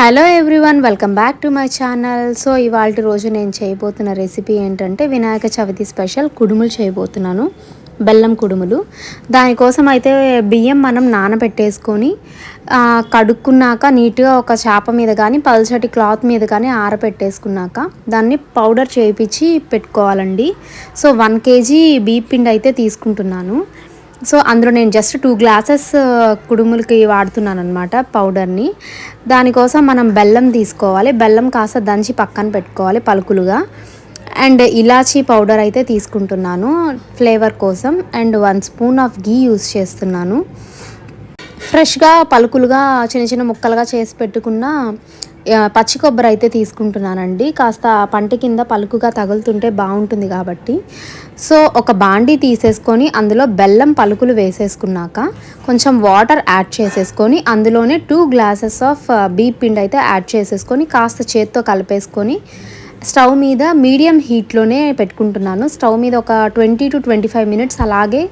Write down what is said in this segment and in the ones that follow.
Hello everyone welcome back to my channel so ఇవాళ రోజు నేను చేయబోతున్న రెసిపీ ఏంటంటే వినాయక చవితి స్పెషల్ కుడుములు చేయబోతున్నాను. బెల్లం కుడుములు. దానికోసం అయితే బియ్యం మనం నానబెట్టేసుకొని కడుక్కున్నాక నీట్గా ఒక చేప మీద కానీ పల్చటి క్లాత్ మీద కానీ ఆరబెట్టేసుకున్నాక దాన్ని పౌడర్ చేయించి పెట్టుకోవాలండి. సో వన్ కేజీ బియ్య పిండి అయితే తీసుకుంటున్నాను. సో అందులో నేను జస్ట్ టూ గ్లాసెస్ కుడుములకి వాడుతున్నాను అనమాట పౌడర్ని దానికోసం మనం బెల్లం తీసుకోవాలి. బెల్లం కాస్త దంచి పక్కన పెట్టుకోవాలి పలుకులుగా. అండ్ ఇలాచీ పౌడర్ అయితే తీసుకుంటున్నాను ఫ్లేవర్ కోసం. And one spoon of ghee use చేస్తున్నాను. ఫ్రెష్గా పలుకులుగా చిన్న చిన్న ముక్కలుగా చేసి పెట్టుకున్న పచ్చి కొబ్బరి అయితే తీసుకుంటున్నానండి. కాస్త పంట కింద పలుకుగా తగులుతుంటే బాగుంటుంది కాబట్టి. సో ఒక బాండీ తీసేసుకొని అందులో బెల్లం పలుకులు వేసేసుకున్నాక కొంచెం వాటర్ యాడ్ చేసేసుకొని అందులోనే టూ గ్లాసెస్ ఆఫ్ బీప్ పిండి అయితే యాడ్ చేసేసుకొని కాస్త చేత్తో కలిపేసుకొని స్టవ్ మీద మీడియం హీట్లోనే పెట్టుకుంటున్నాను. స్టవ్ మీద ఒక twenty to twenty five minutes అలాగే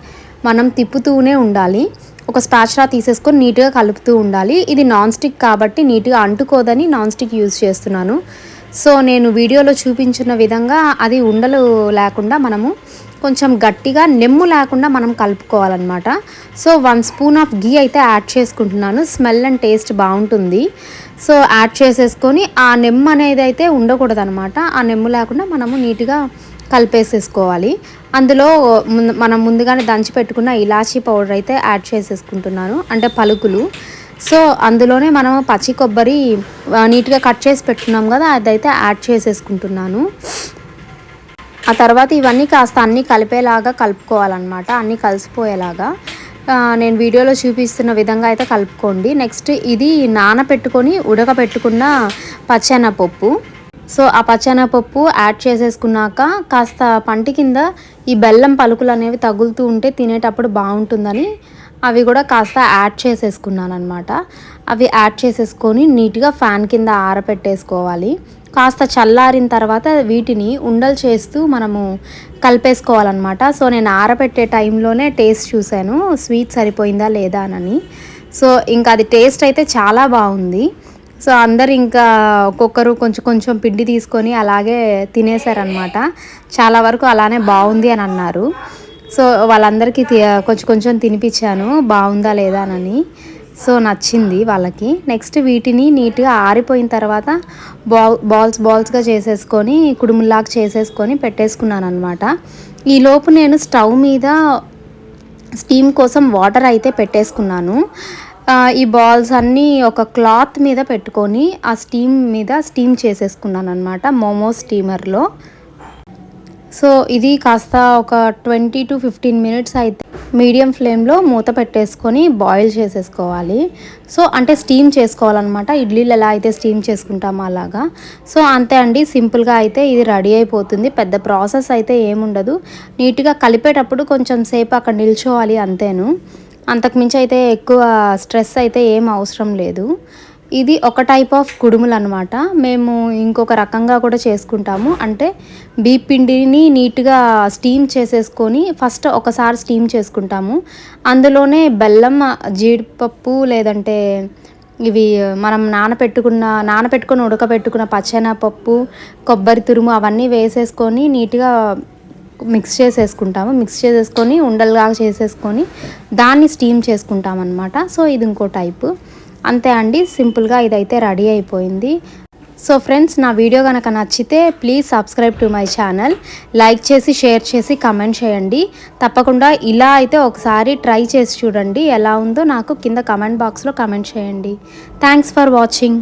మనం తిప్పుతూనే ఉండాలి. ఒక స్పాచ్లా తీసేసుకొని నీట్గా కలుపుతూ ఉండాలి. ఇది నాన్ స్టిక్ కాబట్టి నీట్గా అంటుకోదని నాన్ స్టిక్ యూజ్ చేస్తున్నాను. సో నేను వీడియోలో చూపించిన విధంగా అది ఉండలు లేకుండా మనము కొంచెం గట్టిగా నెమ్ము లేకుండా మనం కలుపుకోవాలన్నమాట. So one spoon of ghee అయితే యాడ్ చేసుకుంటున్నాను. స్మెల్ అండ్ టేస్ట్ బాగుంటుంది. సో యాడ్ చేసేసుకొని ఆ నెమ్ము అనేది అయితే ఉండకూడదు ఆ నెమ్ము లేకుండా మనము నీట్గా కలిపేసేసుకోవాలి. అందులో ముందు మనం ముందుగానే దంచి పెట్టుకున్న ఇలాచీ పౌడర్ అయితే యాడ్ చేసేసుకుంటున్నాను. అంటే పలుకులు. సో అందులోనే మనం పచ్చి కొబ్బరి నీట్గా కట్ చేసి పెట్టుకున్నాం కదా అదైతే యాడ్ చేసేసుకుంటున్నాను. ఆ తర్వాత ఇవన్నీ కాస్త అన్నీ కలిపేలాగా కలుపుకోవాలన్నమాట. అన్నీ కలిసిపోయేలాగా. నేను వీడియోలో చూపిస్తున్న విధంగా అయితే కలుపుకోండి. నెక్స్ట్ ఇది నానపెట్టుకొని ఉడకపెట్టుకున్న పచ్చెనపప్పు. సో ఆ పచ్చెనపప్పు యాడ్ చేసేసుకున్నాక కాస్త పంటి కింద ఈ బెల్లం పలుకులు అనేవి తగులుతూ ఉంటే తినేటప్పుడు బాగుంటుందని అవి కూడా కాస్త యాడ్ చేసేసుకున్నాను అనమాట అవి యాడ్ చేసేసుకొని నీట్గా ఫ్యాన్ కింద ఆరపెట్టేసుకోవాలి. కాస్త చల్లారిన తర్వాత వీటిని ఉండలు చేస్తూ మనము కలిపేసుకోవాలన్నమాట. సో నేను ఆరబెట్టే టైంలోనే టేస్ట్ చూశాను. స్వీట్ సరిపోయిందా లేదా అని. సో ఇంకా అది టేస్ట్ అయితే చాలా బాగుంది. సో అందరు ఇంకా ఒక్కొక్కరు కొంచెం కొంచెం పిండి తీసుకొని అలాగే తినేశారనమాట చాలా వరకు అలానే బాగుంది అని అన్నారు. సో వాళ్ళందరికీ తి- కొంచెం కొంచెం తినిపించాను. బాగుందా లేదా అని. సో నచ్చింది వాళ్ళకి. నెక్స్ట్ వీటిని నీట్గా ఆరిపోయిన తర్వాత బాల్ బాల్స్ బాల్స్గా చేసేసుకొని కుడుముల్లాగా చేసేసుకొని పెట్టేసుకున్నాను అనమాట ఈలోపు నేను స్టవ్ మీద స్టీమ్ కోసం వాటర్ అయితే పెట్టేసుకున్నాను. ఈ బాల్స్ అన్నీ ఒక క్లాత్ మీద పెట్టుకొని ఆ స్టీమ్ మీద స్టీమ్ చేసేసుకున్నాను అనమాట మోమో స్టీమర్లో. సో ఇది కాస్త ఒక ట్వంటీ టు ఫిఫ్టీన్ మినిట్స్ అయితే మీడియం ఫ్లేమ్లో మూత పెట్టేసుకొని బాయిల్ చేసేసుకోవాలి. సో అంటే స్టీమ్ చేసుకోవాలన్నమాట ఇడ్లీలు ఎలా అయితే స్టీమ్ చేసుకుంటామో అలాగా. సో అంతే అండి సింపుల్గా అయితే ఇది రెడీ అయిపోతుంది పెద్ద ప్రాసెస్ అయితే ఏముండదు. నీట్గా కలిపేటప్పుడు కొంచెం సేపు అక్కడ నిల్చోవాలి అంతేను. అంతకుమించి అయితే ఎక్కువ స్ట్రెస్ అయితే ఏం అవసరం లేదు. ఇది ఒక టైప్ ఆఫ్ కుడుములు అనమాట మేము ఇంకొక రకంగా కూడా చేసుకుంటాము. అంటే బీప్ పిండిని నీట్గా స్టీమ్ చేసేసుకొని ఫస్ట్ ఒకసారి స్టీమ్ చేసుకుంటాము. అందులోనే బెల్లం జీడిపప్పు లేదంటే ఇవి మనం నానపెట్టుకున్న నానపెట్టుకొని ఉడకబెట్టుకున్న పచ్చనపప్పు కొబ్బరి తురుము అవన్నీ వేసేసుకొని నీట్గా మిక్స్ చేసేసుకుంటాము. మిక్స్ చేసేసుకొని ఉండలుగా చేసేసుకొని దాన్ని స్టీమ్ చేసుకుంటాం అనమాట సో ఇది ఇంకో టైపు. అంతే అండి సింపుల్గా ఇదైతే రెడీ అయిపోయింది. సో ఫ్రెండ్స్ నా వీడియో కనుక నచ్చితే please subscribe to my channel. Like చేసి షేర్ చేసి కమెంట్ చేయండి. తప్పకుండా ఇలా అయితే ఒకసారి ట్రై చేసి చూడండి. ఎలా ఉందో నాకు కింద కమెంట్ బాక్స్లో కమెంట్ చేయండి. Thanks for watching.